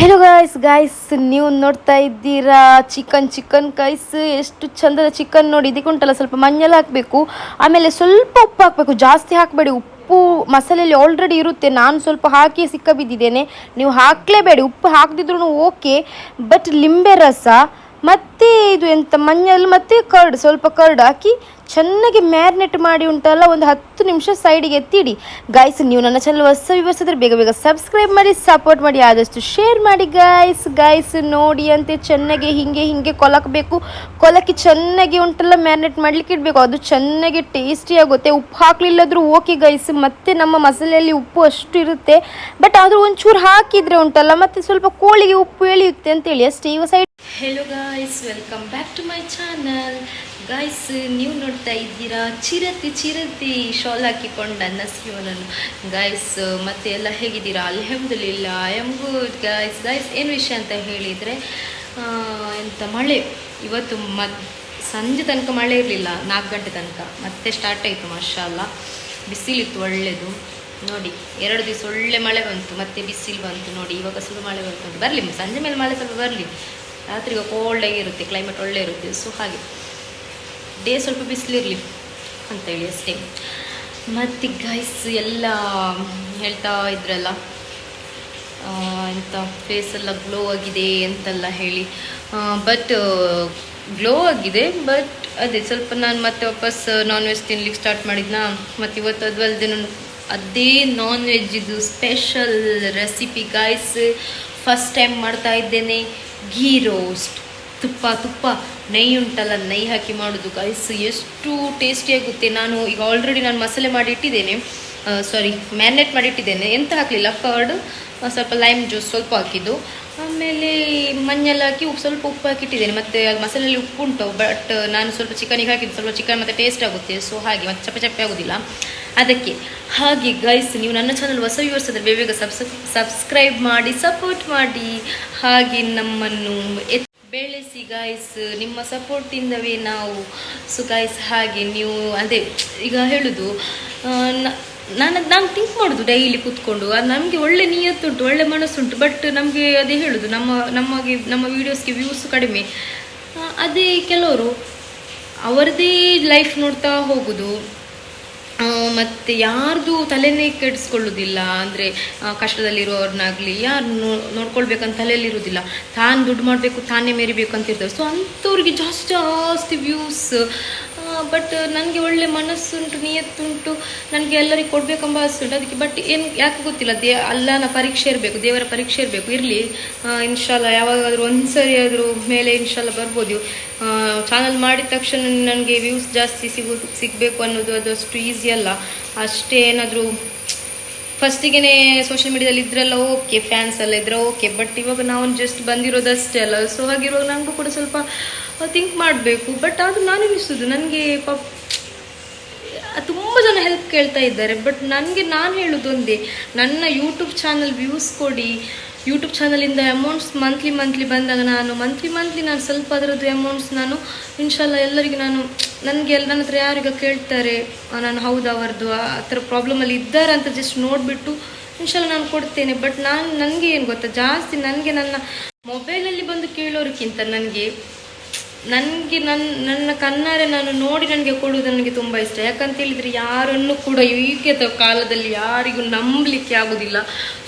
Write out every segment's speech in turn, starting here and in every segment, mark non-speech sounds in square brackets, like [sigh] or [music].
Hello guys guys ನೀವು ನೋಡ್ತಾ ಇದ್ದೀರಾ ಚಿಕನ್ ಚಿಕನ್ ಕೈಸ್ ಎಷ್ಟು ಚಂದದ ಚಿಕನ್ ನೋಡಿ ಇದಕ್ಕೆ ಉಂಟಲ್ಲ ಸ್ವಲ್ಪ ಮಂಜಲ್ ಹಾಕಬೇಕು, ಆಮೇಲೆ ಸ್ವಲ್ಪ ಉಪ್ಪು ಹಾಕಬೇಕು, ಜಾಸ್ತಿ ಹಾಕಬೇಡಿ, ಉಪ್ಪು ಮಸಾಲೆಯಲ್ಲಿ ಆಲ್ರೆಡಿ ಇರುತ್ತೆ, ನಾನು ಸ್ವಲ್ಪ ಹಾಕಿ ಸಿಕ್ಕ ಬಿದ್ದಿದ್ದೇನೆ, ನೀವು ಹಾಕಲೇಬೇಡಿ, ಉಪ್ಪು ಹಾಕದಿದ್ರು ಓಕೆ ಬಟ್ ಲಿಂಬೆ ರಸ, ಮತ್ತು ಇದು ಎಂತ ಮಂಜಲ್ ಮತ್ತು ಕರ್ಡ್ ಸ್ವಲ್ಪ ಕರ್ಡ್ ಹಾಕಿ ಚೆನ್ನಾಗಿ ಮ್ಯಾರಿನೇಟ್ ಮಾಡಿ ಉಂಟಲ್ಲ, ಒಂದು ಹತ್ತು ನಿಮಿಷ ಸೈಡಿಗೆ ಎತ್ತಿಡಿ. ಗಾಯ್ಸ್ ನೀವು ನನ್ನ ಚಾನಲ್ ಹೊಸ ವಿವರಿಸಿದ್ರೆ ಬೇಗ ಬೇಗ ಸಬ್ಸ್ಕ್ರೈಬ್ ಮಾಡಿ ಸಪೋರ್ಟ್ ಮಾಡಿ, ಆದಷ್ಟು ಶೇರ್ ಮಾಡಿ ಗಾಯ್ಸ್ ಗಾಯ್ಸ್ ನೋಡಿ ಅಂತೆ, ಚೆನ್ನಾಗಿ ಹಿಂಗೆ ಹಿಂಗೆ ಕೊಲಕಬೇಕು. ಕೊಲಕ್ಕೆ ಚೆನ್ನಾಗಿ ಉಂಟಲ್ಲ, ಮ್ಯಾರಿನೇಟ್ ಮಾಡ್ಲಿಕ್ಕೆ ಇಡಬೇಕು. ಅದು ಚೆನ್ನಾಗಿ ಟೇಸ್ಟಿ ಆಗುತ್ತೆ. ಉಪ್ಪು ಹಾಕ್ಲಿಲ್ಲದ್ರೂ ಓಕೆ ಗೈಸ್ ಮತ್ತೆ ನಮ್ಮ ಮಸಾಲೆಯಲ್ಲಿ ಉಪ್ಪು ಅಷ್ಟು ಇರುತ್ತೆ. ಬಟ್ ಆದರೂ ಒಂಚೂರು ಹಾಕಿದರೆ ಉಂಟಲ್ಲ, ಮತ್ತೆ ಸ್ವಲ್ಪ ಕೋಳಿಗೆ ಉಪ್ಪು ಎಳೆಯುತ್ತೆ ಅಂತೇಳಿ. ಅಷ್ಟೇ ಈಗ side hello guys welcome back to my channel guys ನೀವು ನೋಡ್ತಾ ಇದ್ದೀರಾ? ಚಿರತಿ ಚಿರತಿ ಶಾಲ್ ಹಾಕಿಕೊಂಡ ನಸ್ಕಿವನನ್ನು ಗಾಯ್ಸ್ ಮತ್ತೆ ಎಲ್ಲ ಹೇಗಿದ್ದೀರಾ? ಅಲ್ಹಮ್ದುಲಿಲ್ಲ I am good guys guys ಏನು ವಿಷಯ ಅಂತ ಹೇಳಿದರೆ ಎಂಥ ಮಳೆ. ಇವತ್ತು ಮ ಸಂಜೆ ತನಕ ಮಳೆ ಇರಲಿಲ್ಲ, ನಾಲ್ಕು ಗಂಟೆ ತನಕ. ಮತ್ತೆ ಸ್ಟಾರ್ಟ್ ಆಯಿತು ಮಾಷಾಲ್ಲ ಬಿಸಿಲಿತ್ತು ಒಳ್ಳೆಯದು ನೋಡಿ, ಎರಡು ದಿವಸ ಒಳ್ಳೆ ಮಳೆ ಬಂತು, ಮತ್ತೆ ಬಿಸಿಲು ಬಂತು. ನೋಡಿ, ಇವಾಗ ಸ್ವಲ್ಪ ಮಳೆ ಬಂತು. ಬರಲಿ, ಸಂಜೆ ಮೇಲೆ ಮಳೆ ಸ್ವಲ್ಪ ಬರಲಿ. ರಾತ್ರಿಗೆ ಕೋಲ್ಡ್ ಆಗಿರುತ್ತೆ ಕ್ಲೈಮೇಟ್ ಒಳ್ಳೆ ಇರುತ್ತೆ. ಸೊ ಹಾಗೆ. ಡೇ ಸ್ವಲ್ಪ ಬಿಸಿಲಿರಲಿ ಅಂತೇಳಿ ಅಷ್ಟೇ. ಮತ್ತು ಗೈಸ್ ಎಲ್ಲ ಹೇಳ್ತಾ ಇದ್ರಲ್ಲ ಎಂಥ ಎಂತ ಫೇಸ್ ಎಲ್ಲ ಗ್ಲೋ ಆಗಿದೆ ಅಂತೆಲ್ಲ ಹೇಳಿ. ಬಟ್ ಗ್ಲೋ ಆಗಿದೆ ಬಟ್ ಅದೇ ಸ್ವಲ್ಪ ನಾನು ಮತ್ತೆ ವಾಪಸ್ ನಾನ್ ವೆಜ್ ತಿನ್ಲಿಕ್ಕೆ ಸ್ಟಾರ್ಟ್ ಮಾಡಿದ್ನಾ? ಮತ್ತು ಇವತ್ತು ಅದು ಅಲ್ಲದೆ ನಾನು ಅದೇ non ವೆಜ್ಜಿದು special recipe guys first time ಮಾಡ್ತಾ ಇದ್ದೇನೆ, ಘೀ ರೋಸ್ಟ್ ತುಪ್ಪ ತುಪ್ಪ. ನೆಯ್ಯಿ ಉಂಟಲ್ಲ ನೆಯ್ಯಿ ಹಾಕಿ ಮಾಡೋದು. ಗೈಸ್ ಎಷ್ಟು ಟೇಸ್ಟಿಯಾಗುತ್ತೆ ನಾನು ಈಗ ಆಲ್ರೆಡಿ ನಾನು ಮಸಾಲೆ ಮಾಡಿ ಇಟ್ಟಿದ್ದೇನೆ. ಸಾರಿ ಮ್ಯಾರಿನೇಟ್ ಮಾಡಿ ಇಟ್ಟಿದ್ದೇನೆ. ಎಂತ ಹಾಕಲಿಲ್ಲ? ಕರ್ಡ್ ಸ್ವಲ್ಪ ಲೈಮ್ ಜ್ಯೂಸ್ ಸ್ವಲ್ಪ ಹಾಕಿದ್ದು. ಆಮೇಲೆ ಮಣ್ಣೆಲ್ಲ ಹಾಕಿ ಉಪ್ಪು, ಸ್ವಲ್ಪ ಉಪ್ಪು ಹಾಕಿಟ್ಟಿದ್ದೇನೆ ಮತ್ತು ಮಸಾಲೆಯಲ್ಲಿ ಉಪ್ಪು ಉಂಟು ಬಟ್ ನಾನು ಸ್ವಲ್ಪ ಚಿಕನಿಗೆ ಹಾಕಿದ್ದು. ಸ್ವಲ್ಪ ಚಿಕನ್ ಮತ್ತು ಟೇಸ್ಟ್ ಆಗುತ್ತೆ. ಸೊ ಹಾಗೆ ಮತ್ತು ಚಪ್ಪೆ ಚಪ್ಪೆ ಆಗೋದಿಲ್ಲ. ಅದಕ್ಕೆ ಹಾಗೆ ಗೈಸ್ ನೀವು ನನ್ನ ಚಾನಲ್ ಹೊಸ ವ್ಯೂವರ್ಸ್ ಆದರೆ ಬೇಗ ಸಬ್ಸ್ ಸಬ್ಸ್ಕ್ರೈಬ್ ಮಾಡಿ ಸಪೋರ್ಟ್ ಮಾಡಿ. ಹಾಗೆ ನಮ್ಮನ್ನು ಬೆಳೆಸಿ ಗಾಯ್ಸ್ ನಿಮ್ಮ ಸಪೋರ್ಟಿಂದವೇ ನಾವು. ಸು ಗಾಯ್ಸ್ ಹಾಗೆ ನೀವು, ಅದೇ, ಈಗ ಹೇಳುದು ನಾನು ನಾನು ಥಿಂಕ್ ಮಾಡೋದು ಡೈಲಿ ಕೂತ್ಕೊಂಡು. ಅದು ನಮಗೆ ಒಳ್ಳೆ ನಿಯತ್ತುಂಟು ಒಳ್ಳೆ ಮನಸ್ಸುಂಟು ಬಟ್ ನಮಗೆ ಅದೇ ಹೇಳೋದು, ನಮ್ಮ, ನಮಗೆ, ನಮ್ಮ ವೀಡಿಯೋಸ್ಗೆ ವ್ಯೂಸ್ ಕಡಿಮೆ. ಅದೇ ಕೆಲವರು ಅವರದೇ ಲೈಫ್ ನೋಡ್ತಾ ಹೋಗೋದು. ಮತ್ತೆ ಯಾರ್ದು ತಲೆನೇ ಕೆಡಿಸ್ಕೊಳ್ಳೋದಿಲ್ಲ, ಅಂದರೆ ಕಷ್ಟದಲ್ಲಿರೋರ್ನಾಗಲಿ ಯಾರು ನೋ, ನೋಡ್ಕೊಳ್ಬೇಕಂತ ತಲೆಯಲ್ಲಿರೋದಿಲ್ಲ. ತಾನು ದುಡ್ಡು ಮಾಡಬೇಕು, ತಾನೇ ಮೇರಿಬೇಕು ಅಂತ ಇರ್ತವೆ ಸೊ ಅಂಥವ್ರಿಗೆ ಜಾಸ್ತಿ ಜಾಸ್ತಿ ವ್ಯೂಸ್ ಬಟ್ ನನಗೆ ಒಳ್ಳೆ ಮನಸ್ಸುಂಟು, ನಿಯತ್ತುಂಟು, ನನಗೆ ಎಲ್ಲರಿಗೆ ಕೊಡಬೇಕೆಂಬ ಆಸೆ ಅದಕ್ಕೆ ಬಟ್ ಏನು, ಯಾಕೆ ಗೊತ್ತಿಲ್ಲ, ದೇ, ಅಲ್ಲನ ಪರೀಕ್ಷೆ ಇರಬೇಕು, ದೇವರ ಪರೀಕ್ಷೆ ಇರಬೇಕು, ಇರಲಿ. ಇನ್ಶಾಲ್ಲ ಯಾವಾಗಾದರೂ ಒಂದು ಸರಿ ಆದರೂ ಮೇಲೆ ಇನ್ಶಾಲ್ಲ ಬರ್ಬೋದು. ಚಾನಲ್ ಮಾಡಿದ ತಕ್ಷಣ ನನಗೆ ವ್ಯೂಸ್ ಜಾಸ್ತಿ ಸಿಗು, ಸಿಗಬೇಕು ಅನ್ನೋದು ಅದು ಅಷ್ಟು ಈಸಿ ಅಲ್ಲ. ಅಷ್ಟೇ ಏನಾದರೂ ಫಸ್ಟಿಗೆ ಸೋಷಿಯಲ್ ಮೀಡಿಯಾದಲ್ಲಿ ಇದ್ರೆಲ್ಲ ಓಕೆ ಫ್ಯಾನ್ಸ್ ಎಲ್ಲ ಇದ್ರೆ ಓಕೆ ಬಟ್ ಇವಾಗ ನಾವು ಜಸ್ಟ್ ಬಂದಿರೋದಷ್ಟೇ ಅಲ್ಲ. ಸೊ ಹಾಗಿರುವಾಗ ನನಗೂ ಕೂಡ ಸ್ವಲ್ಪ ಥಿಂಕ್ ಮಾಡಬೇಕು. ಬಟ್ ಅದು ನಾನು ಎನಿಸೋದು, ನನಗೆ ಪಾಪ್ ತುಂಬ ಜನ ಹೆಲ್ಪ್ ಕೇಳ್ತಾ ಇದ್ದಾರೆ. ಬಟ್ ನನಗೆ ನಾನು ಹೇಳೋದು ಒಂದೇ ನನ್ನ ಯೂಟ್ಯೂಬ್ ಚಾನಲ್ ವ್ಯೂಸ್ ಕೊಡಿ ಯೂಟ್ಯೂಬ್ ಚಾನಲಿಂದ ಅಮೌಂಟ್ಸ್ ಮಂತ್ಲಿ ಮಂತ್ಲಿ ಬಂದಾಗ ನಾನು ಮಂತ್ಲಿ ಮಂತ್ಲಿ ನಾನು ಸ್ವಲ್ಪ ಅದರದ್ದು ಅಮೌಂಟ್ಸ್ ನಾನು ಇನ್ಶಾಲ್ಲ ಎಲ್ಲರಿಗೂ ನಾನು, ನನಗೆ ಎಲ್ಲ ನನ್ನ ಹತ್ರ ಯಾರಿಗ ಕೇಳ್ತಾರೆ ನಾನು ಹೌದು ಅವರದ್ದು, ಆ ಥರ ಪ್ರಾಬ್ಲಮಲ್ಲಿ ಇದ್ದಾರೆ ಅಂತ ಜಸ್ಟ್ ನೋಡಿಬಿಟ್ಟು ಇನ್ಶಾಲ್ಲ ನಾನು ಕೊಡ್ತೇನೆ. ಬಟ್ ನಾನು, ನನಗೆ ಏನು ಗೊತ್ತಾ? ಜಾಸ್ತಿ ನನಗೆ ನನ್ನ ಮೊಬೈಲಲ್ಲಿ ಬಂದು ಕೇಳೋರಿಗಿಂತ ನನಗೆ ನನಗೆ ನನ್ನ ನನ್ನ ಕಣ್ಣಾರೆ ನಾನು ನೋಡಿ ನನಗೆ ಕೊಡುವುದು ನನಗೆ ತುಂಬ ಇಷ್ಟ. ಯಾಕಂತ ಹೇಳಿದರೆ ಯಾರನ್ನು ಕೂಡ ಈಗಿನ ಕಾಲದಲ್ಲಿ ಯಾರಿಗೂ ನಂಬಲಿಕ್ಕೆ ಆಗೋದಿಲ್ಲ.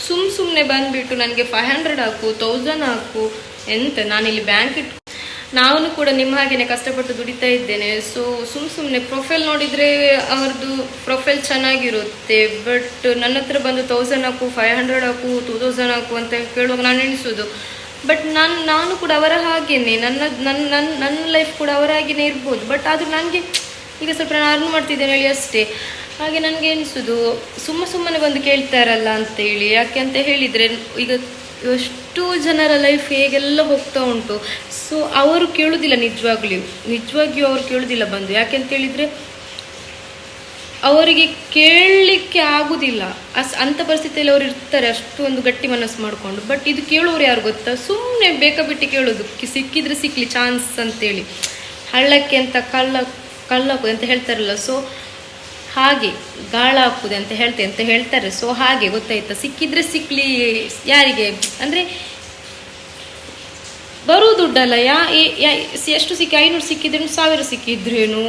ಸುಮ್ಮ ಸುಮ್ಮನೆ ಬಂದುಬಿಟ್ಟು ನನಗೆ ಫೈವ್ ಹಂಡ್ರೆಡ್ ಹಾಕು ತೌಸಂಡ್ ಹಾಕು ಎಂತ ನಾನಿಲ್ಲಿ ಬ್ಯಾಂಕ್ ಇಟ್ಟು ನಾನು ಕೂಡ ನಿಮ್ಮ ಹಾಗೆಯೇ ಕಷ್ಟಪಟ್ಟು ದುಡಿತಾ ಇದ್ದೇನೆ. ಸೊ ಸುಮ್ಮ ಸುಮ್ಮನೆ ಪ್ರೊಫೈಲ್ ನೋಡಿದರೆ ಅವ್ರದ್ದು ಪ್ರೊಫೈಲ್ ಚೆನ್ನಾಗಿರುತ್ತೆ. ಬಟ್ ನನ್ನ ಹತ್ರ ಬಂದು ತೌಸಂಡ್ ಹಾಕು ಫೈವ್ ಹಂಡ್ರೆಡ್ ಹಾಕು ಟೂ ತೌಸಂಡ್ ಹಾಕು ಅಂತ ಕೇಳುವಾಗ ನಾನು ಎಣಿಸೋದು. ಬಟ್ ನಾನು ನಾನು ಕೂಡ ಅವರ ಹಾಗೇನೆ. ನನ್ನ ನನ್ನ ನನ್ನ ನನ್ನ ಲೈಫ್ ಕೂಡ ಅವರ ಹಾಗೇನೆ ಇರ್ಬೋದು. ಬಟ್ ಅದು ನನಗೆ ಈಗ ಸ್ವಲ್ಪ ನಾನು ಅರ್ನ್ ಮಾಡ್ತಿದ್ದೇನೆ ಹೇಳಿ ಅಷ್ಟೇ. ಹಾಗೆ ನನಗೆ ಎನಿಸೋದು, ಸುಮ್ಮ ಸುಮ್ಮನೆ ಬಂದು ಕೇಳ್ತಾರಲ್ಲ ಅಂತೇಳಿ. ಯಾಕೆ ಅಂತ ಹೇಳಿದರೆ, ಈಗ ಎಷ್ಟು ಜನರ ಲೈಫ್ ಹೇಗೆಲ್ಲ ಹೋಗ್ತಾ ಉಂಟು. ಸೊ ಅವರು ಕೇಳೋದಿಲ್ಲ ನಿಜವಾಗ್ಲಿಯೂ ನಿಜವಾಗಿಯೂ ಅವರು ಕೇಳೋದಿಲ್ಲ ಬಂದು. ಯಾಕೆ ಅಂತ ಹೇಳಿದರೆ ಅವರಿಗೆ ಕೇಳಲಿಕ್ಕೆ ಆಗುದಿಲ್ಲ. ಅಸ್ ಅಂಥ ಪರಿಸ್ಥಿತಿಯಲ್ಲಿ ಅವ್ರು ಇರ್ತಾರೆ, ಅಷ್ಟು ಒಂದು ಗಟ್ಟಿ ಮನಸ್ಸು ಮಾಡಿಕೊಂಡು. ಬಟ್ ಇದು ಕೇಳೋರು ಯಾರು ಗೊತ್ತಾ? ಸುಮ್ಮನೆ ಬೇಕಾಬಿಟ್ಟು ಕೇಳೋದು. ಸಿಕ್ಕಿದ್ರೆ ಸಿಕ್ಕಲಿ ಚಾನ್ಸ್ ಅಂತೇಳಿ. ಹಳ್ಳಕ್ಕೆ ಅಂತ ಕಳ್ಳ ಕಳ್ಳ ಅಂತ ಹೇಳ್ತಾರಲ್ಲ ಸೊ ಹಾಗೆ ಗಾಳ ಹಾಕುದೆ ಅಂತ ಹೇಳ್ತೆ, ಅಂತ ಹೇಳ್ತಾರೆ. ಸೊ ಹಾಗೆ ಗೊತ್ತಾಯ್ತಾ? ಸಿಕ್ಕಿದ್ರೆ ಸಿಕ್ಕಲಿ ಯಾರಿಗೆ? ಅಂದರೆ ಬರೋ ದುಡ್ಡಲ್ಲ ಯಾ ಎಷ್ಟು ಸಿಕ್ಕಿ, ಐನೂರು ಸಿಕ್ಕಿದ್ರೆ ಸಾವಿರ ಸಿಕ್ಕಿದ್ರೇನು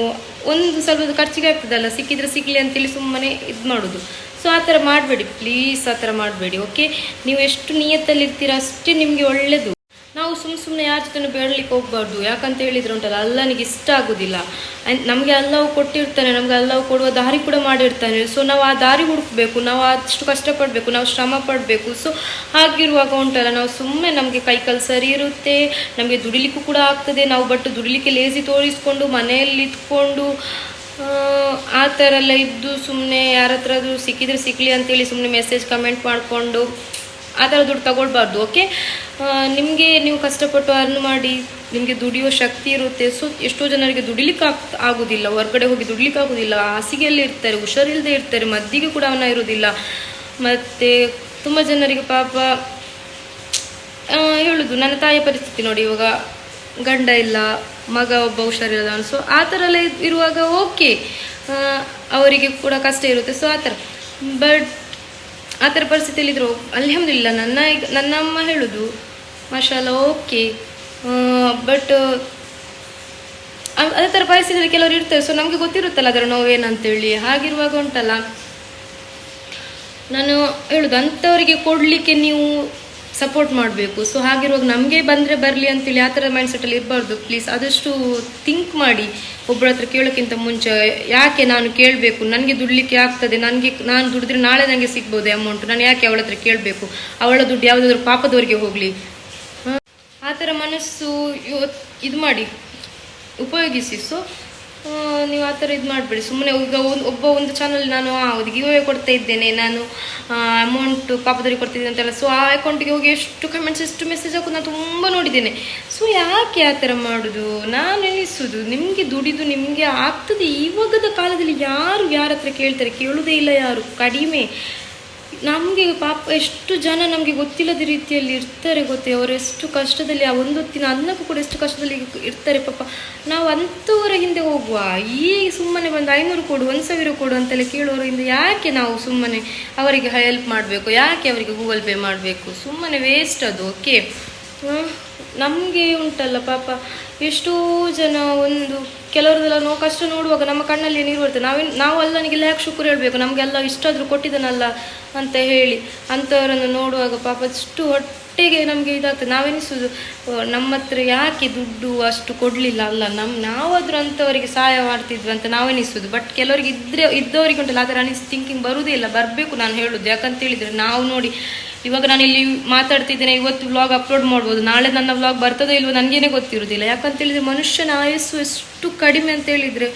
ಒಂದು ಸ್ವಲ್ಪ ಖರ್ಚಿಗೆ ಆಗ್ತದಲ್ಲ, ಸಿಕ್ಕಿದ್ರೆ ಸಿಕ್ಕಲಿ ಅಂತೇಳಿ ಸುಮ್ಮನೆ ಇದು ಮಾಡೋದು. ಸೊ ಆ ಥರ ಮಾಡಬೇಡಿ ಪ್ಲೀಸ್ ಆ ಥರ ಮಾಡಬೇಡಿ ಓಕೆ ನೀವು ಎಷ್ಟು ನಿಯತ್ತಲ್ಲಿ ಇರ್ತೀರ ಅಷ್ಟೇ ನಿಮಗೆ ಒಳ್ಳೆಯದು ನಾವು ಸುಮ್ಮ ಸುಮ್ಮನೆ ಯಾರ ಜೊತೆ ಬೇಡಲಿಕ್ಕೆ ಹೋಗ್ಬಾರ್ದು, ಯಾಕಂತ ಹೇಳಿದ್ರೆ ಉಂಟಲ್ಲ, ಅಲ್ಲನಿಗೆ ಇಷ್ಟ ಆಗೋದಿಲ್ಲ. ನಮಗೆ ಅಲ್ಲವು ಕೊಟ್ಟಿರ್ತಾನೆ ನಮಗೆ ಅಲ್ಲವು ಕೊಡುವ ದಾರಿ ಕೂಡ ಮಾಡಿರ್ತಾನೆ. ಸೊ ನಾವು ಆ ದಾರಿ ಹುಡುಕ್ಬೇಕು ನಾವು ಅಷ್ಟು ಕಷ್ಟಪಡಬೇಕು ನಾವು ಶ್ರಮ ಪಡಬೇಕು. ಸೊ ಹಾಗಿರುವಾಗ ಉಂಟಲ್ಲ ನಾವು ಸುಮ್ಮನೆ ನಮಗೆ ಕೈಕಲ್ ಸರಿ ಇರುತ್ತೆ ನಮಗೆ ದುಡಿಲಿಕ್ಕೂ ಕೂಡ ಆಗ್ತದೆ. ನಾವು ಬಟ್ ದುಡಿಲಿಕ್ಕೆ ಲೇಸಿ ತೋರಿಸ್ಕೊಂಡು ಮನೆಯಲ್ಲಿ ಇದ್ಕೊಂಡು ಆ, ಥರ ಎಲ್ಲ ಇದ್ದು ಸುಮ್ಮನೆ ಯಾರ ಹತ್ರದ್ದು ಸಿಕ್ಕಿದ್ರೆ ಸಿಕ್ಕಲಿ ಅಂತೇಳಿ ಸುಮ್ಮನೆ ಮೆಸೇಜ್ ಕಮೆಂಟ್ ಮಾಡಿಕೊಂಡು ಆ ಥರ ದುಡ್ಡು ತಗೊಳ್ಬಾರ್ದು ಓಕೆ ನಿಮಗೆ ನೀವು ಕಷ್ಟಪಟ್ಟು ಅರ್ನ್ ಮಾಡಿ, ನಿಮಗೆ ದುಡಿಯುವ ಶಕ್ತಿ ಇರುತ್ತೆ. ಸೊ, ಎಷ್ಟೋ ಜನರಿಗೆ ದುಡಿಲಿಕ್ಕೆ ಆಗ್, ಆಗೋದಿಲ್ಲ. ಹೊರಗಡೆ ಹೋಗಿ ದುಡಿಲಿಕ್ಕೆ ಆಗೋದಿಲ್ಲ. ಹಾಸಿಗೆಯಲ್ಲಿ ಇರ್ತಾರೆ ಹುಷಾರಿಲ್ಲದೆ ಇರ್ತಾರೆ, ಮದ್ದಿಗೆ ಕೂಡ ಅವನ ಇರೋದಿಲ್ಲ. ಮತ್ತು ತುಂಬ ಜನರಿಗೆ ಪಾಪ ಹೇಳೋದು, ನನ್ನ ತಾಯಿಯ ಪರಿಸ್ಥಿತಿ ನೋಡಿ, ಇವಾಗ ಗಂಡ ಇಲ್ಲ, ಮಗ ಒಬ್ಬ ಹುಷಾರಿಲ್ಲ ಸೊ ಆ ಥರ ಎಲ್ಲ ಇರುವಾಗ ಓಕೆ ಅವರಿಗೆ ಕೂಡ ಕಷ್ಟ ಇರುತ್ತೆ. ಸೊ ಆ ಥರ. ಬಟ್ ಆ ಥರ ಪರಿಸ್ಥಿತಿಯಲ್ಲಿ ಇದ್ರು ಅಲ್ಹಮ್ದುಲಿಲ್ಲ. ನನ್ನ ಈಗ ನನ್ನಮ್ಮ ಹೇಳೋದು ಮಾಶಾಲ ಓಕೆ. ಬಟ್ ಅದೇ ಥರ ಪರಿಸ್ಥಿತಿಯಲ್ಲಿ ಕೆಲವರು ಇರ್ತಾರೆ. ಸೊ ನಮಗೆ ಗೊತ್ತಿರುತ್ತಲ್ಲ ಅದರ ನೋವೇನಂತೇಳಿ. ಹಾಗಿರುವಾಗ ಉಂಟಲ್ಲ, ನಾನು ಹೇಳುದು, ಅಂಥವರಿಗೆ ಕೊಡಲಿಕ್ಕೆ ನೀವು ಸಪೋರ್ಟ್ ಮಾಡಬೇಕು. ಸೊ ಹಾಗಿರುವಾಗ ನಮಗೆ ಬಂದರೆ ಬರಲಿ ಅಂತೇಳಿ ಆ ಥರ ಮೈಂಡ್ಸೆಟ್ಟಲ್ಲಿ ಇರಬಾರ್ದು. ಪ್ಲೀಸ್ ಆದಷ್ಟು ಥಿಂಕ್ ಮಾಡಿ. ಒಬ್ಬರ ಹತ್ರ ಕೇಳೋಕ್ಕಿಂತ ಮುಂಚೆ ಯಾಕೆ ನಾನು ಕೇಳಬೇಕು? ನನಗೆ ದುಡ್ಲಿಕ್ಕೆ ಆಗ್ತದೆ. ನನಗೆ ನಾನು ದುಡಿದ್ರೆ ನಾಳೆ ನನಗೆ ಸಿಗ್ಬೋದು ಅಮೌಂಟ್ ನಾನು ಯಾಕೆ ಅವಳ ಹತ್ರ ಕೇಳಬೇಕು? ಅವಳ ದುಡ್ಡು ಯಾವುದಾದ್ರೂ ಪಾಪದವರಿಗೆ ಹೋಗಲಿ. ಆ ಥರ ಮನಸ್ಸು ಇದು ಮಾಡಿ, ಉಪಯೋಗಿಸಿ. ಸೊ ನೀವು ಆ ಥರ ಇದು ಮಾಡಬೇಡಿ. ಸುಮ್ಮನೆ ಈಗ ಒಂದು ಒಬ್ಬ ಒಂದು ಚಾನಲ್ ನಾನು ಅವ್ರಿಗೆ ಗಿವ್ ಕೊಡ್ತಾ ಇದ್ದೇನೆ. ನಾನು ಅಮೌಂಟ್ ಪಾಪದವ್ರಿಗೆ ಕೊಡ್ತಿದ್ದೇನೆ ಅಂತೆಲ್ಲ. ಸೊ ಆ ಅಕೌಂಟಿಗೆ ಹೋಗಿ ಎಷ್ಟು ಕಮೆಂಟ್ಸ್ ಎಷ್ಟು ಮೆಸೇಜ್ ಹಾಕೋದು ನಾನು ತುಂಬ ನೋಡಿದ್ದೇನೆ. ಸೊ ಯಾಕೆ ಆ ಥರ ಮಾಡೋದು? ನಾನು ಎನಿಸೋದು ನಿಮಗೆ ದುಡಿದು ನಿಮಗೆ ಆಗ್ತದೆ. ಇವಾಗದ ಕಾಲದಲ್ಲಿ ಯಾರು ಯಾರ ಹತ್ರ ಕೇಳ್ತಾರೆ? ಕೇಳೋದೇ ಇಲ್ಲ ಯಾರು. ಕಡಿಮೆ. ನಮಗೆ ಪಾಪ ಎಷ್ಟು ಜನ ನಮಗೆ ಗೊತ್ತಿಲ್ಲದ ರೀತಿಯಲ್ಲಿ ಇರ್ತಾರೆ ಗೊತ್ತೇ, ಅವರು ಎಷ್ಟು ಕಷ್ಟದಲ್ಲಿ, ಆ ಒಂದು ಹೊತ್ತಿನ ಅನ್ನಕ್ಕೂ ಕೂಡ ಎಷ್ಟು ಕಷ್ಟದಲ್ಲಿ ಇರ್ತಾರೆ ಪಾಪ. ನಾವು ಅಂಥವರ ಹಿಂದೆ ಹೋಗುವ, ಈ ಸುಮ್ಮನೆ ಬಂದು ಐನೂರು ಕೊಡು, ಒಂದು ಸಾವಿರ ಕೊಡು ಅಂತೆಲ್ಲ ಕೇಳೋರ ಹಿಂದೆ ಯಾಕೆ ನಾವು ಸುಮ್ಮನೆ ಅವರಿಗೆ ಹೆಲ್ಪ್ ಮಾಡಬೇಕು, ಯಾಕೆ ಅವರಿಗೆ ಗೂಗಲ್ ಪೇ ಮಾಡಬೇಕು? ಸುಮ್ಮನೆ ವೇಸ್ಟ್ ಅದು ಓಕೆ ನಮಗೆ ಉಂಟಲ್ಲ ಪಾಪ. ಎಷ್ಟೋ ಜನ ಒಂದು ಕೆಲವ್ರದೆಲ್ಲ ನಾವು ಕಷ್ಟ ನೋಡುವಾಗ ನಮ್ಮ ಕಣ್ಣಲ್ಲಿ ನೀರು ಬರ್ತದೆ ನಾವೇನು ನಾವು ಅಲ್ಲನಿಗೆಲ್ಲ ಯಾಕೆ ಶುಕ್ರ ಹೇಳಬೇಕು? ನಮಗೆಲ್ಲ ಇಷ್ಟಾದರೂ ಕೊಟ್ಟಿದ್ದಾನಲ್ಲ ಅಂತ ಹೇಳಿ ಅಂಥವರನ್ನು ನೋಡುವಾಗ ಪಾಪ ಅಷ್ಟು ಹೊಟ್ಟೆಗೆ ನಮಗೆ ಇದಾಗ್ತದೆ. ನಾವೆನಿಸೋದು? ನಮ್ಮ ಹತ್ರ ಯಾಕೆ ದುಡ್ಡು ಅಷ್ಟು ಕೊಡಲಿಲ್ಲ ಅಲ್ಲ? ನಮ್ಮ ನಾವಾದರೂ ಅಂಥವರಿಗೆ ಸಹಾಯ ಮಾಡ್ತಿದ್ವಿ ಅಂತ ನಾವೆನಿಸೋದು? ಬಟ್ ಕೆಲವರಿಗೆ ಇದ್ದರೆ ಇದ್ದವರಿಗೆ ಉಂಟಲ್ಲ ಅದರ ಅನಿಸ್ ಥಿಂಕಿಂಗ್ ಬರುವುದೇ ಇಲ್ಲ. ಬರಬೇಕು ನಾನು ಹೇಳೋದು. ಯಾಕಂತ ಹೇಳಿದರೆ ನಾವು ನೋಡಿ ಇವಾಗ ನಾನು ಇಲ್ಲಿ ಮಾತಾಡ್ತಿದ್ದೇನೆ, ಇವತ್ತು ವ್ಲಾಗ್ ಅಪ್ಲೋಡ್ ಮಾಡ್ಬೋದು. ನಾಳೆ ನನ್ನ ವ್ಲಾಗ್ ಬರ್ತದೋ ಇಲ್ವೋ ನನಗೇನೆ ಗೊತ್ತಿರೋದಿಲ್ಲ ಯಾಕಂತ ಹೇಳಿದ್ರೆ ಮನುಷ್ಯನ ಆಯಸ್ಸು ಎಷ್ಟು ಕಡಿಮೆ ಅಂತ ಹೇಳಿದರೆ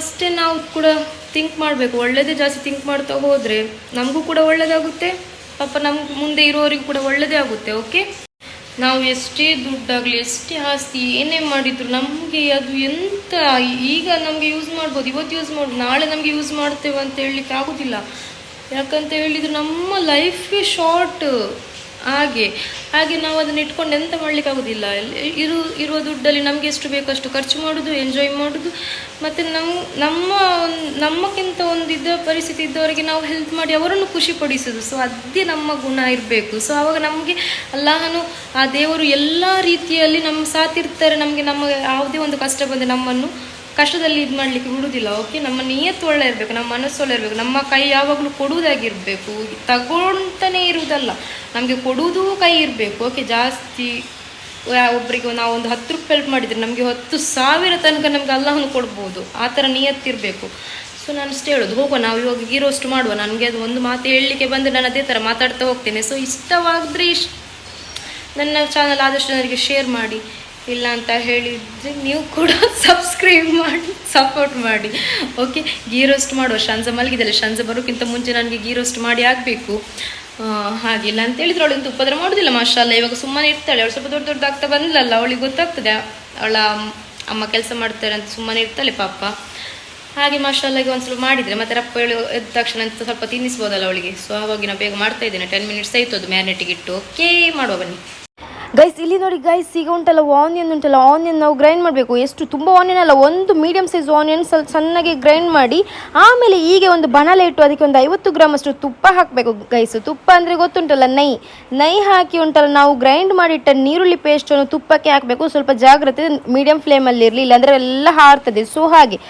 ಅಷ್ಟೇ ನಾವು ಕೂಡ ಥಿಂಕ್ ಮಾಡಬೇಕು. ಒಳ್ಳೆಯದೇ ಜಾಸ್ತಿ ಥಿಂಕ್ ಮಾಡ್ತಾ ಹೋದರೆ ನಮಗೂ ಕೂಡ ಒಳ್ಳೆಯದಾಗುತ್ತೆ ಪಾಪ ನಮ್ಗೆ ಮುಂದೆ ಇರೋರಿಗೂ ಕೂಡ ಒಳ್ಳೆಯದೇ ಆಗುತ್ತೆ ಓಕೆ ನಾವು ಎಷ್ಟೇ ದುಡ್ಡಾಗಲಿ, ಎಷ್ಟೇ ಆಸ್ತಿ ಏನೇ ಮಾಡಿದ್ರು ನಮಗೆ ಅದು ಎಂತ, ಈಗ ನಮಗೆ ಯೂಸ್ ಮಾಡ್ಬೋದು, ಇವತ್ತು ಯೂಸ್ ಮಾಡ್ಬೋದು, ನಾಳೆ ನಮಗೆ ಯೂಸ್ ಮಾಡ್ತೇವೆ ಅಂತ ಹೇಳಲಿಕ್ಕೆ ಆಗೋದಿಲ್ಲ. ಯಾಕಂತ ಹೇಳಿದ್ರೆ, ನಮ್ಮ ಲೈಫೇ ಶಾರ್ಟ್ ಹಾಗೆ. ಹಾಗೆ ನಾವು ಅದನ್ನ ಇಟ್ಕೊಂಡು ಎಂತ ಮಾಡಲಿಕ್ಕಾಗೋದಿಲ್ಲ. ಇರು, ಇರುವ ದುಡ್ಡಲ್ಲಿ ನಮಗೆ ಎಷ್ಟು ಬೇಕಷ್ಟು ಖರ್ಚು ಮಾಡೋದು ಎಂಜಾಯ್ ಮಾಡೋದು. ಮತ್ತು ನಮ್ಮ ನಮ್ಮ ನಮ್ಮಕ್ಕಿಂತ ಒಂದು ಇದ್ದ ಪರಿಸ್ಥಿತಿ ಇದ್ದವರಿಗೆ ನಾವು ಹೆಲ್ಪ್ ಮಾಡಿ ಅವರನ್ನು ಖುಷಿ ಪಡಿಸೋದು. ಸೊ ಅದೇ ನಮ್ಮ ಗುಣ ಇರಬೇಕು. ಸೊ ಆವಾಗ ನಮಗೆ ಅಲ್ಲಾಹನು, ಆ ದೇವರು ಎಲ್ಲ ರೀತಿಯಲ್ಲಿ ನಮ್ಮ ಸಾತಿರ್ತಾರೆ ನಮಗೆ ನಮ್ಮ ಯಾವುದೇ ಒಂದು ಕಷ್ಟ ಬಂದರೆ ನಮ್ಮನ್ನು ಕಷ್ಟದಲ್ಲಿ ಇದು ಮಾಡಲಿಕ್ಕೆ ಬಿಡುವುದಿಲ್ಲ ಓಕೆ ನಮ್ಮ ನಿಯತ್ತು ಒಳ್ಳೆ ಇರಬೇಕು, ನಮ್ಮ ಮನಸ್ಸು ಒಳ್ಳೆ ಇರಬೇಕು, ನಮ್ಮ ಕೈ ಯಾವಾಗಲೂ ಕೊಡುವುದಾಗಿರಬೇಕು ತಗೊಳ್ತಾನೆ ಇರುವುದಲ್ಲ, ನಮಗೆ ಕೊಡುವುದೂ ಕೈ ಇರಬೇಕು ಓಕೆ ಜಾಸ್ತಿ ಒಬ್ಬರಿಗೆ ನಾವು ಒಂದು ಹತ್ತು ರೂಪಾಯಿ ಹೆಲ್ಪ್ ಮಾಡಿದರೆ ನಮಗೆ ಹತ್ತು ಸಾವಿರ ತನಕ ನಮಗೆ ಅಲ್ಲಹನ್ನು ಕೊಡ್ಬೋದು, ಆ ಥರ ನಿಯತ್ತಿರಬೇಕು ಸೊ ನಾನು ಅಷ್ಟೇ ಹೇಳೋದು, ಹೋಗುವ, ನಾವು ಇವಾಗ ಗೀ ರೋಸ್ಟ್ ಮಾಡುವ, ನನಗೆ ಅದು ಒಂದು ಮಾತು ಹೇಳಲಿಕ್ಕೆ ಬಂದರೆ ನಾನು ಅದೇ ಥರ ಮಾತಾಡ್ತಾ ಹೋಗ್ತೇನೆ. ಸೊ ಇಷ್ಟವಾದರೆ ಇಷ್ಟ, ನನ್ನ ಚಾನಲ್ ಆದಷ್ಟು ಜನರಿಗೆ ಶೇರ್ ಮಾಡಿ. ಇಲ್ಲ ಅಂತ ಹೇಳಿದರೆ ನೀವು ಕೂಡ [laughs] ಸಬ್ಸ್ಕ್ರೈಬ್ ಮಾಡಿ ಸಪೋರ್ಟ್ ಮಾಡಿ. ಓಕೆ ಗೀ ರೋಸ್ಟ್ ಮಾಡುವ ಶಂಜ ಮಲಗಿದಲ್ಲ ಶಂಜ ಬರೋಕ್ಕಿಂತ ಮುಂಚೆ ನನಗೆ ಗೀ ರೋಸ್ಟ್ ಮಾಡಿ ಆಗಬೇಕು. ಹಾಗಿಲ್ಲ ಅಂತ ಹೇಳಿದ್ರೆ. ಇಂತ ಉಪದ್ರ ಮಾಡೋದಿಲ್ಲ ಮಾಷಲ್ಲ ಇವಾಗ ಸುಮ್ಮನೆ ಇರ್ತಾಳೆ. ಅವಳು ಸ್ವಲ್ಪ ದೊಡ್ಡ ದೊಡ್ಡದಾಗ್ತಾ ಬಂದಿಲ್ಲಲ್ಲ ಅವಳಿಗೆ ಗೊತ್ತಾಗ್ತದೆ. ಅವಳ ಅಮ್ಮ ಕೆಲಸ ಮಾಡ್ತಾರೆ ಅಂತ ಸುಮ್ಮನೆ ಇರ್ತಾಳೆ ಪಾಪ. ಹಾಗೆ ಮಾಷಾಲ್ಲಾಗಿ ಒಂದು ಸ್ವಲ್ಪ ಮಾಡಿದರೆ, ಮತ್ತೆ ರಪ್ಪ ಹೇಳಿ, ಎದ್ದ ತಕ್ಷಣ ಅಂತ ಸ್ವಲ್ಪ ತಿನ್ನಿಸ್ಬೋದಲ್ಲ ಅವಳಿಗೆ. ಸೊ ಹಾಗಾಗಿ ಬೇಗ ಮಾಡ್ತಾ ಇದ್ದೇನೆ. ಟೆನ್ ಮಿನಿಟ್ಸ್ ಆಯ್ತು ಅದು ಮ್ಯಾರಿನೇಟಿಗೆ ಇಟ್ಟು. ಓಕೆ ಮಾಡುವ ಬನ್ನಿ. ಗೈಸ್ ಇಲ್ಲಿ ನೋಡಿ ಗೈಸ್ ಈಗ ಉಂಟಲ್ಲ ಆನಿಯನ್ ಉಂಟಲ್ಲ ಆನಿಯನ್ ನಾವು ಗ್ರೈಂಡ್ ಮಾಡಬೇಕು. ಎಷ್ಟು ತುಂಬ ಆನಿಯನ್ ಅಲ್ಲ, ಒಂದು ಮೀಡಿಯಮ್ ಸೈಜ್ ಆನಿಯನ್ ಸ್ವಲ್ಪ ಸಣ್ಣಗೆ ಗ್ರೈಂಡ್ ಮಾಡಿ, ಆಮೇಲೆ ಹೀಗೆ ಒಂದು ಬಣಲೆ ಇಟ್ಟು ಅದಕ್ಕೆ ಒಂದು ಐವತ್ತು ಗ್ರಾಮ್ ಅಷ್ಟು ತುಪ್ಪ ಹಾಕಬೇಕು ಗೈಸ್ ತುಪ್ಪ ಅಂದರೆ ಗೊತ್ತುಂಟಲ್ಲ, ನೈ. ನೈ ಹಾಕಿ ಉಂಟಲ್ಲ, ನಾವು ಗ್ರೈಂಡ್ ಮಾಡಿಟ್ಟ ನೀರುಳ್ಳಿ ಪೇಸ್ಟನ್ನು ತುಪ್ಪಕ್ಕೆ ಹಾಕಬೇಕು. ಸ್ವಲ್ಪ ಜಾಗ್ರತೆ ಮೀಡಿಯಂ ಫ್ಲೇಮಲ್ಲಿ ಇರಲಿ ಇಲ್ಲಾಂದರೆ ಎಲ್ಲ ಹಾರ್ತದೆ. ಸೊ ಹಾಗೆ.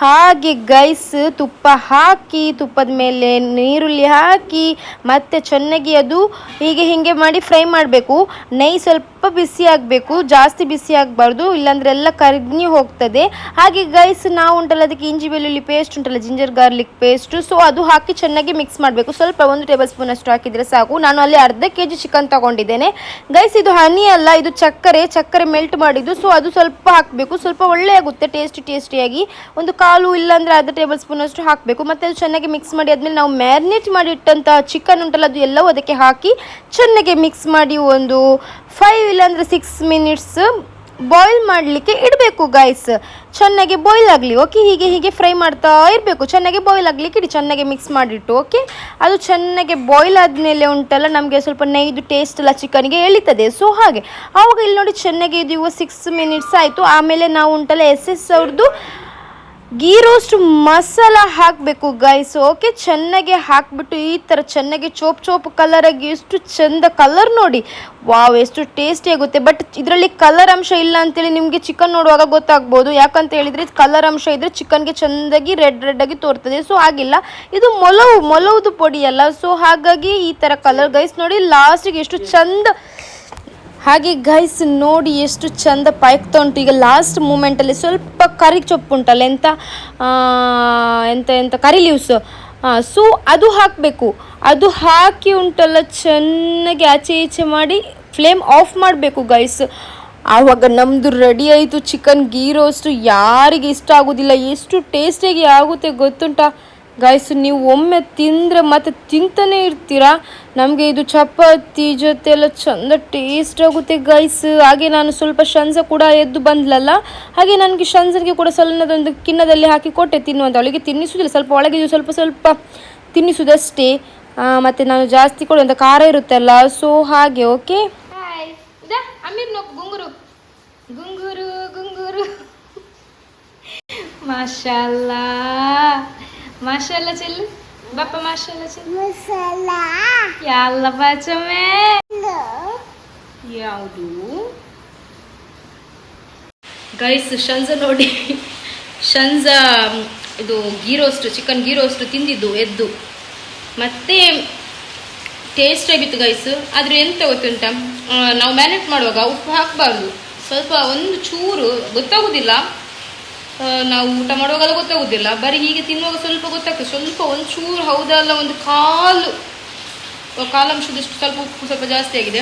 ಹಾಗೆ ಗೈಸ್ ತುಪ್ಪ ಹಾಕಿ, ತುಪ್ಪದ ಮೇಲೆ ನೀರುಳ್ಳಿ ಹಾಕಿ, ಮತ್ತೆ ಚೆನ್ನಾಗಿ ಅದು ಹೀಗೆ ಹೀಗೆ ಮಾಡಿ ಫ್ರೈ ಮಾಡಬೇಕು. ನೈ ಸ್ವಲ್ಪ ಬಿಸಿ ಆಗಬೇಕು, ಜಾಸ್ತಿ ಬಿಸಿ ಆಗಬಾರ್ದು, ಇಲ್ಲಾಂದ್ರೆ ಎಲ್ಲ ಕರಗಿ ಹೋಗ್ತದೆ. ಹಾಗೆ ಗೈಸ್ ನಾವು ಉಂಟಲ್ಲ, ಅದಕ್ಕೆ ಇಂಜಿ ಬೆಳ್ಳುಳ್ಳಿ ಪೇಸ್ಟ್ ಉಂಟಲ್ಲ ಜಿಂಜರ್ ಗಾರ್ಲಿಕ್ ಪೇಸ್ಟ್ ಸೊ ಅದು ಹಾಕಿ ಚೆನ್ನಾಗಿ ಮಿಕ್ಸ್ ಮಾಡಬೇಕು. ಸ್ವಲ್ಪ ಒಂದು ಟೇಬಲ್ ಸ್ಪೂನ್ ಅಷ್ಟು ಹಾಕಿದರೆ ಸಾಕು. ನಾನು ಅಲ್ಲಿ ಅರ್ಧ ಕೆ ಜಿ ಚಿಕನ್ ತಗೊಂಡಿದ್ದೇನೆ. ಗೈಸ್, ಇದು ಹನಿ ಅಲ್ಲ, ಇದು ಚಕ್ಕರೆ. ಚಕ್ಕರೆ ಮೆಲ್ಟ್ ಮಾಡಿದ್ದು ಸೊ ಅದು ಸ್ವಲ್ಪ ಹಾಕಬೇಕು. ಸ್ವಲ್ಪ ಒಳ್ಳೆ ಆಗುತ್ತೆ ಟೇಸ್ಟಿ ಟೇಸ್ಟಿಯಾಗಿ ಒಂದು ಕಾಲು ಇಲ್ಲಾಂದ್ರೆ ಅರ್ಧ ಟೇಬಲ್ ಸ್ಪೂನ್ ಅಷ್ಟು ಹಾಕಬೇಕು. ಮತ್ತೆ ಅದು ಚೆನ್ನಾಗಿ ಮಿಕ್ಸ್ ಮಾಡಿ ಆದ್ಮೇಲೆ ನಾವು ಮ್ಯಾರಿನೇಟ್ ಮಾಡಿ ಇಟ್ಟಂತಹ ಚಿಕನ್ ಉಂಟಲ್ಲ, ಅದು ಎಲ್ಲವೂ ಅದಕ್ಕೆ ಹಾಕಿ ಚೆನ್ನಾಗಿ ಮಿಕ್ಸ್ ಮಾಡಿ ಒಂದು ಫೈವ್ ಇಲ್ಲಾಂದ್ರೆ ಸಿಕ್ಸ್ ಮಿನಿಟ್ಸ್ ಬಾಯ್ಲ್ ಮಾಡಲಿಕ್ಕೆ ಇಡಬೇಕು ಗೈಸ್ ಚೆನ್ನಾಗಿ ಬಾಯ್ಲ್ ಆಗಲಿ ಓಕೆ ಹೀಗೆ ಹೀಗೆ ಫ್ರೈ ಮಾಡ್ತಾ ಇರಬೇಕು. ಚೆನ್ನಾಗಿ ಬಾಯ್ಲ್ ಆಗಲಿಕ್ಕೆ ಇಡಿ, ಚೆನ್ನಾಗಿ ಮಿಕ್ಸ್ ಮಾಡಿಟ್ಟು ಓಕೆ ಅದು ಚೆನ್ನಾಗಿ ಬಾಯ್ಲ್ ಆದಮೇಲೆ ಉಂಟಲ್ಲ, ನಮಗೆ ಸ್ವಲ್ಪ ನೈದು ಟೇಸ್ಟ್ ಎಲ್ಲ ಚಿಕನ್ಗೆ ಎಳಿತದೆ. ಸೊ ಹಾಗೆ. ಆವಾಗ ಇಲ್ಲಿ ನೋಡಿ ಚೆನ್ನಾಗಿ ಇದು ಸಿಕ್ಸ್ ಮಿನಿಟ್ಸ್ ಆಯಿತು. ಆಮೇಲೆ ನಾವು ಉಂಟಲ್ಲ ಎಸ್ ಎಸ್ ಅವ್ರದ್ದು ಗೀ ರೋಸ್ಟ್ ಮಸಾಲ ಹಾಕಬೇಕು ಗೈಸ್ ಓಕೆ ಚೆನ್ನಾಗಿ ಹಾಕ್ಬಿಟ್ಟು ಈ ಥರ ಚೆನ್ನಾಗಿ ಚೋಪ್ ಚೋಪ್ ಕಲರಾಗಿ ಎಷ್ಟು ಚಂದ ಕಲರ್ ನೋಡಿ. ವಾವ್ ಎಷ್ಟು ಟೇಸ್ಟಿ ಆಗುತ್ತೆ. ಬಟ್ ಇದರಲ್ಲಿ ಕಲರ್ ಅಂಶ ಇಲ್ಲ ಅಂತೇಳಿ ನಿಮಗೆ ಚಿಕನ್ ನೋಡುವಾಗ ಗೊತ್ತಾಗ್ಬೋದು. ಯಾಕಂತ ಹೇಳಿದರೆ ಕಲರ್ ಅಂಶ ಇದ್ದರೆ ಚಿಕನ್ಗೆ ಚೆಂದಾಗಿ ರೆಡ್ ರೆಡ್ ಆಗಿ ತೋರ್ತದೆ. ಸೊ ಆಗಿಲ್ಲ ಇದು ಮೊಲವು, ಮೊಲವುದು ಪೊಡಿ ಅಲ್ಲ. ಸೊ ಹಾಗಾಗಿ ಈ ಥರ ಕಲರ್ ಗೈಸ್ ನೋಡಿ ಲಾಸ್ಟಿಗೆ ಎಷ್ಟು ಚಂದ ಹಾಗೆ ಗೈಸ್ ನೋಡಿ ಎಷ್ಟು ಚಂದ ಪೈಕ್ ಉಂಟು. ಈಗ ಲಾಸ್ಟ್ ಮೂಮೆಂಟಲ್ಲಿ ಸ್ವಲ್ಪ ಕರಿ ಚೊಪ್ಪು ಉಂಟಲ್ಲ, ಎಂತ ಎಂತ ಎಂತ, ಕರಿ ಲೀವ್ಸ್ ಸೊ ಅದು ಹಾಕಬೇಕು. ಅದು ಹಾಕಿ ಉಂಟಲ್ಲ, ಚೆನ್ನಾಗಿ ಆಚೆ ಈಚೆ ಮಾಡಿ ಫ್ಲೇಮ್ ಆಫ್ ಮಾಡಬೇಕು ಗೈಸ್ ಆವಾಗ ನಮ್ಮದು ರೆಡಿ ಆಯಿತು ಚಿಕನ್ ಗೀ ರೋಸ್ಟು ಯಾರಿಗೆ ಇಷ್ಟ ಆಗೋದಿಲ್ಲ, ಎಷ್ಟು ಟೇಸ್ಟಿಯಾಗಿ ಆಗುತ್ತೆ ಗೊತ್ತುಂಟಾ? ಗೈಸ್ ನೀವು ಒಮ್ಮೆ ತಿಂದರೆ ಮತ್ತೆ ತಿಂತಾನೆ ಇರ್ತೀರಾ? ನಮಗೆ ಇದು ಚಪಾತಿ ಜೊತೆ ಎಲ್ಲ ಚಂದ ಟೇಸ್ಟ್ ಆಗುತ್ತೆ ಗೈಸ್ ಹಾಗೆ ನಾನು ಸ್ವಲ್ಪ ಶಂಜ ಕೂಡ ಎದ್ದು ಬಂದ್ಲಲ್ಲ, ಹಾಗೆ ನನಗೆ ಶಂಜನಿಗೆ ಕೂಡ ಸಲನದೊಂದು ಕಿನ್ನದಲ್ಲಿ ಹಾಕಿ ಕೊಟ್ಟೆ ತಿನ್ನುವಂಥ ಅವಳಿಗೆ ತಿನ್ನಿಸುವುದಿಲ್ಲ ಸ್ವಲ್ಪ ಒಳಗೆ ಸ್ವಲ್ಪ ಸ್ವಲ್ಪ ತಿನ್ನಿಸುವುದಷ್ಟೇ ಮತ್ತು ನಾನು ಜಾಸ್ತಿ ಕೊಡುವಂಥ ಖಾರ ಇರುತ್ತಲ್ಲ ಸೊ ಹಾಗೆ ಓಕೆ [laughs] ಮಾಶಾಲ್ಲಾ. ಮಾಶಾಲ್ಲ ಚೆಲ್ಲು. ಬಾಪ ಮಾಶಾಲ್ಲ ಚೆಲ್ಲು. ಯಾಲ್ಲ ಬಾಚಮೆ ಯಾವುದು? ಗೈಸ್ ಶಂಜ ನೋಡಿ. ಶಂಜ ಇದು ghee roast chicken ghee roast ತಿಂದಿದ್ದು ಎದ್ದು. ಮತ್ತೆ ಟೇಸ್ಟ್ ಆಗಿತ್ತು ಗೈಸ್ ಆದರೆ ಎಂತ ಗೊತ್ತುಂಟ? ನಾವು ಮ್ಯಾನೇಜ್ ಮಾಡುವಾಗ ಉಪ್ಪು ಹಾಕಬಾರ್ದು. ಸ್ವಲ್ಪ ಒಂದು ಚೂರು ಗೊತ್ತಾಗೋದಿಲ್ಲ. ನಾವು ಊಟ ಮಾಡುವಾಗೆಲ್ಲ ಗೊತ್ತಾಗೋದಿಲ್ಲ. ಬರೀ ಹೀಗೆ ತಿನ್ನುವಾಗ ಸ್ವಲ್ಪ ಗೊತ್ತಾಗ್ತದೆ. ಸ್ವಲ್ಪ ಒಂಚೂರು ಚೂರು ಹೌದಲ್ಲ ಒಂದು ಕಾಲು. ಕಾಲಾಂಶದಷ್ಟು ಸ್ವಲ್ಪ ಉಪ್ಪು ಸ್ವಲ್ಪ ಜಾಸ್ತಿ ಆಗಿದೆ.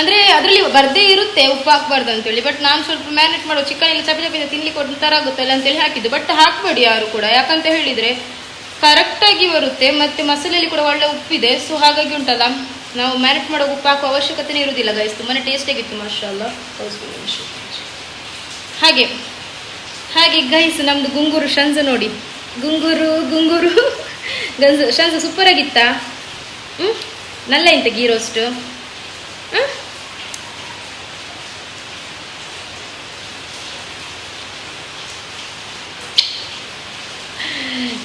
ಅಂದ್ರೆ ಅದರಲ್ಲಿ ಬರ್ದೇ ಇರುತ್ತೆ ಉಪ್ಪು ಹಾಕ್ಬಾರ್ದು ಅಂತೇಳಿ. ಬಟ್ ನಾನು ಸ್ವಲ್ಪ ಮ್ಯಾನೇಜ್ ಮಾಡೋ ಚಿಕನ್ ಇಲ್ಲಿ ಚಪಿ ಚಪಿ ತಿನ್ಲಿಕ್ಕೆ ಒಂಥರ ಆಗುತ್ತಲ್ಲ ಅಂತೇಳಿ ಹಾಕಿದ್ದು. ಬಟ್ ಹಾಕ್ಬೇಡಿ ಯಾರು ಕೂಡ. ಯಾಕಂತ ಹೇಳಿದ್ರೆ ಕರೆಕ್ಟಾಗಿ ಬರುತ್ತೆ. ಮತ್ತೆ ಮಸಾಲೆಯಲ್ಲಿ ಕೂಡ ಒಳ್ಳೆ ಉಪ್ಪಿದೆ. ಸೊ ಹಾಗಾಗಿ ಉಂಟಲ್ಲ. ನಾವು ಮ್ಯಾನೇಜ್ ಮಾಡೋ ಉಪ್ಪು ಹಾಕುವ ಅವಶ್ಯಕತೆನೇ ಇರುವುದಿಲ್ಲ ಗೈಸ್ ಮನೆ ಟೇಸ್ಟ್ ಆಗಿತ್ತು ಅಲ್ಲ ಹಾಗೆ. ಹಾಗೆ ಗೈಸ್ ನಮ್ದು ಗುಂಗುರು ಶಂಜ ನೋಡಿ. ಗುಂಗುರು ಗುಂಗುರು. ಗಂಜು ಶಂಜ ಸೂಪರ್ ಆಗಿತ್ತಾ? ಹ್ಮ್? ನಲ್ಲ ಇಂತ ಗೀ ರೋಸ್ಟು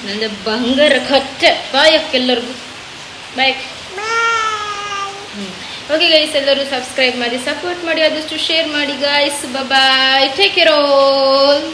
ನಂದು ಬಂಗಾರ ಖಚ್ಚ ಬಾಯಕ್ಕೆಲ್ಲರಿಗೂ. ಬಾಯ್. ಓಕೆ ಗೈಸ್ ಎಲ್ಲರೂ ಸಬ್ಸ್ಕ್ರೈಬ್ ಮಾಡಿ ಸಪೋರ್ಟ್ ಮಾಡಿ, ಆದಷ್ಟು ಶೇರ್ ಮಾಡಿ guys bye take care all